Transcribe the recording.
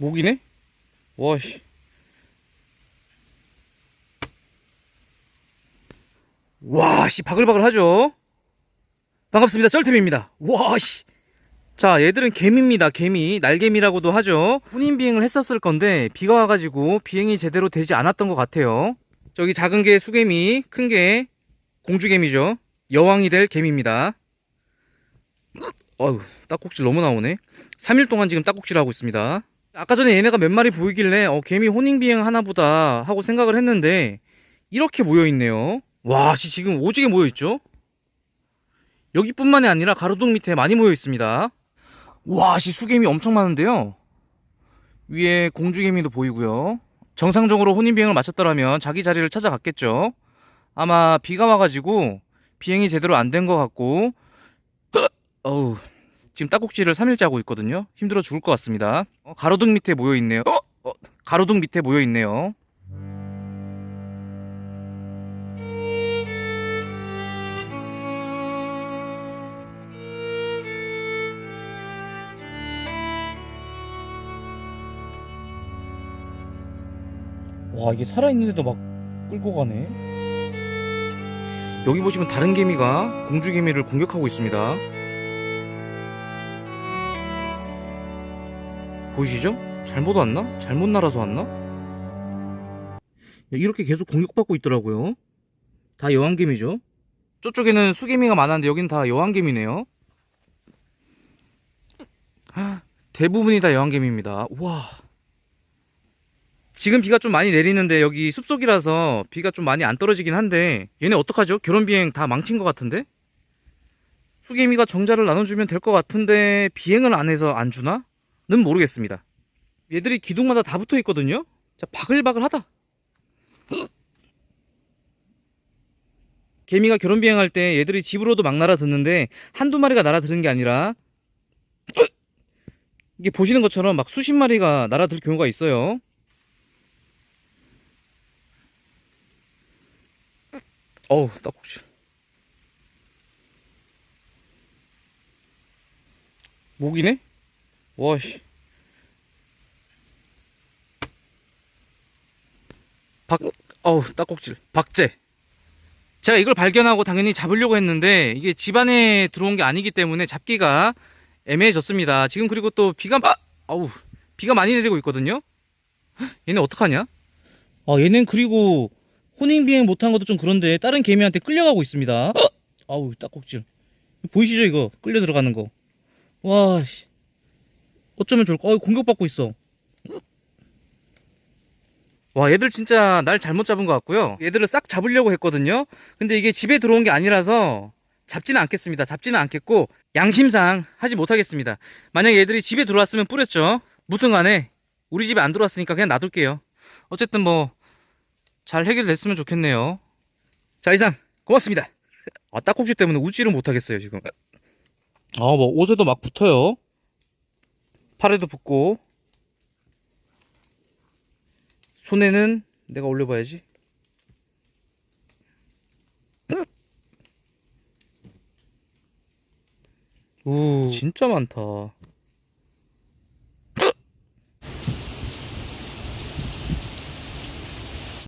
목이네? 와씨. 와씨 바글바글 하죠? 반갑습니다. 쩔템입니다. 와씨. 자, 얘들은 개미입니다. 개미. 날개미라고도 하죠. 혼인 비행을 했었을 건데 비가 와가지고 비행이 제대로 되지 않았던 것 같아요. 저기 작은 게 수개미, 큰 게 공주개미죠. 여왕이 될 개미입니다. 어휴, 딱꼭질 너무 나오네. 3일 동안 지금 딱꼭질 하고 있습니다. 아까 전에 얘네가 몇 마리 보이길래 어, 개미 혼인 비행 하나 보다 하고 생각을 했는데 이렇게 모여 있네요. 와, 씨 지금 오지게 모여 있죠? 여기뿐만이 아니라 가로등 밑에 많이 모여 있습니다. 와, 씨 수개미 엄청 많은데요. 위에 공주개미도 보이고요. 정상적으로 혼인 비행을 마쳤더라면 자기 자리를 찾아갔겠죠. 아마 비가 와가지고 비행이 제대로 안 된 것 같고, 어우, 지금 딱꼭지를 3일째 하고 있거든요. 힘들어 죽을 것 같습니다. 어, 가로등 밑에 모여 있네요. 어? 어, 가로등 밑에 모여 있네요. 와 이게 살아있는데도 막 끌고 가네 여기 보시면 다른 개미가 공주 개미를 공격하고 있습니다 보이시죠? 잘못 왔나? 잘못 날아서 왔나? 이렇게 계속 공격받고 있더라고요 다 여왕개미죠 저쪽에는 수개미가 많았는데 여긴 다 여왕개미네요 하, 대부분이 다 여왕개미입니다 와 지금 비가 좀 많이 내리는데 여기 숲속이라서 비가 좀 많이 안 떨어지긴 한데 얘네 어떡하죠? 결혼 비행 다 망친 것 같은데? 수개미가 정자를 나눠주면 될 것 같은데 비행을 안 해서 안 주나? 는 모르겠습니다. 얘들이 기둥마다 다 붙어 있거든요? 자, 바글바글 하다. 개미가 결혼 비행할 때 얘들이 집으로도 막 날아드는데 한두 마리가 날아드는 게 아니라 이게 보시는 것처럼 막 수십 마리가 날아들 경우가 있어요. 어우 떡국지 목이네? 와씨 박 어우 딱꼭질 박제 제가 이걸 발견하고 당연히 잡으려고 했는데 이게 집안에 들어온 게 아니기 때문에 잡기가 애매해졌습니다 지금 그리고 또 비가 아! 어우 비가 많이 내리고 있거든요 얘네 어떡하냐 아 얘는 그리고 혼인 비행 못한 것도 좀 그런데 다른 개미한테 끌려가고 있습니다. 아우 딱꼭질. 보이시죠 이거 끌려 들어가는 거. 와 씨. 어쩌면 좋을까? 어 공격받고 있어. 와 얘들 진짜 날 잘못 잡은 것 같고요. 얘들을 싹 잡으려고 했거든요. 근데 이게 집에 들어온 게 아니라서 잡지는 않겠습니다. 잡지는 않겠고 양심상 하지 못하겠습니다. 만약 얘들이 집에 들어왔으면 뿌렸죠. 무튼간에 우리 집에 안 들어왔으니까 그냥 놔둘게요. 어쨌든 뭐 잘 해결됐으면 좋겠네요. 자, 이상 고맙습니다. 아, 딱꼭지 때문에 웃지를 못하겠어요, 지금. 아, 뭐 옷에도 막 붙어요. 팔에도 붙고. 손에는 내가 올려봐야지. 오, 진짜 많다.